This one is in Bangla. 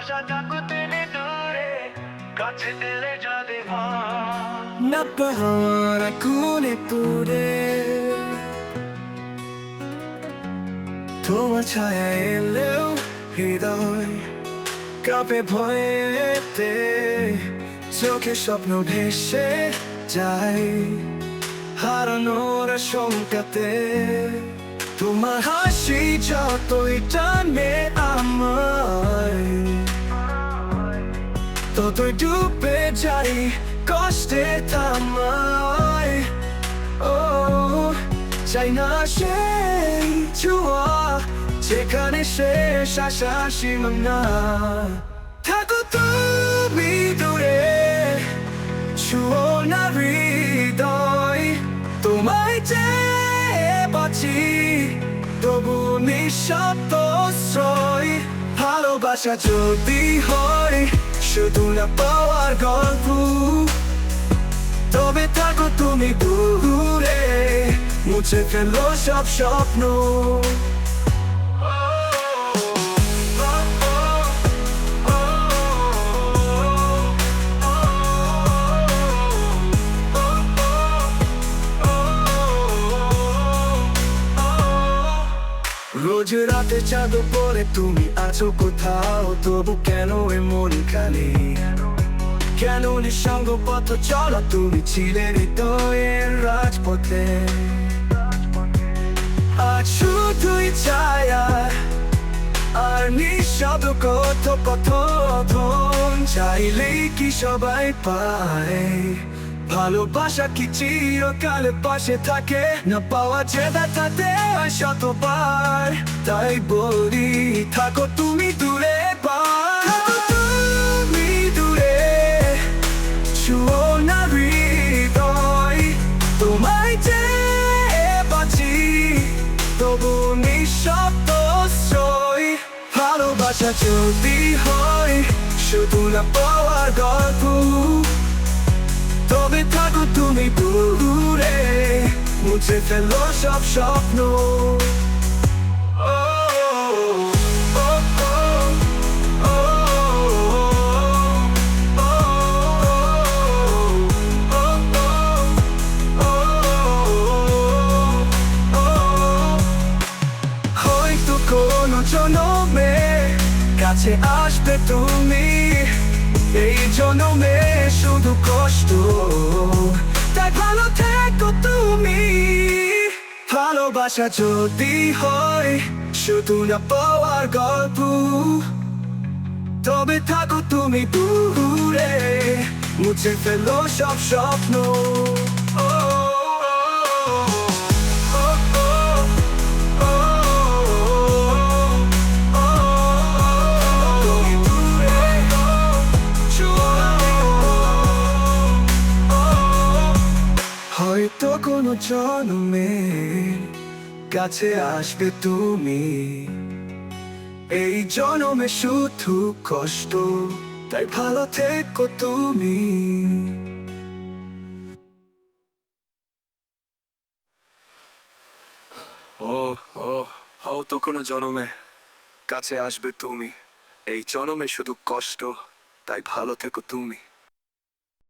ভালোবাসা থাকো দিলে দূরে কাছে এলেও হৃদয় কাঁপে ভয়েতে, চোখে স্বপ্ন ভেসে যায় হারানোর শঙ্কাতে তোমার হাসি যতই টানে আমায় যাই কষ্টে থামায় ও, চাই না সেই ছোঁয়া, যেখানে শেষ আশা সীমানা। থাকো তুমি দূরে, ছুঁয়ো না হৃদয়। তোমায় যে বাঁচি, তবু নিঃশব্দ শ্রয়। ভালোবাসা যদি হয় শুধু না পাওয়ার গল্প। তবে থাকো তুমি দূরে মুছে ফেলো সব স্বপ্ন। রোজ রাতে চাঁদ পরে তুমি আছো কোথাও, তবু কেন এমন খালি? কেন নিঃসঙ্গ পথ চলো তুমি ছিলে হৃদয়ের রাজপথে? আজ শুধুই ছায়া, আর নিঃশব্দ কত কথন চাইলেই কি সবাই পায়? ভালোবাসা কি চিরকাল পাশে থাকে? না পাওয়া যে ব্যথাতে হয় শতবার। তাই বলি, থাকো তুমি দূরে তুমি তোমায় যে তবু ভালোবাসা যদি হয়, শুধু না পাওয়ার গল্প। তবে থাকো তুমি দূরে মুছে ফেলো সব স্বপ্ন। হয়তো কোনো জনমে কাছে আসবে তুমি। এই জনমে শুধু কষ্ট। তাই ভালো থেকো তুমি, ভালোবাসা যদি হয়, শুধু না পাওয়ার গল্প। তবে থাকো তুমি দূরে, মুছে ফেলো সব স্বপ্ন। হয়তো কোনো জন্মে কাছে আসবে তুমি। এই জনমে শুধু কষ্ট, তাই ভালো থেকো তুমি। ও ও হয়তো কোনো জনমে কাছে আসবে তুমি। এই জনমে শুধু কষ্ট, তাই ভালো থেকো তুমি।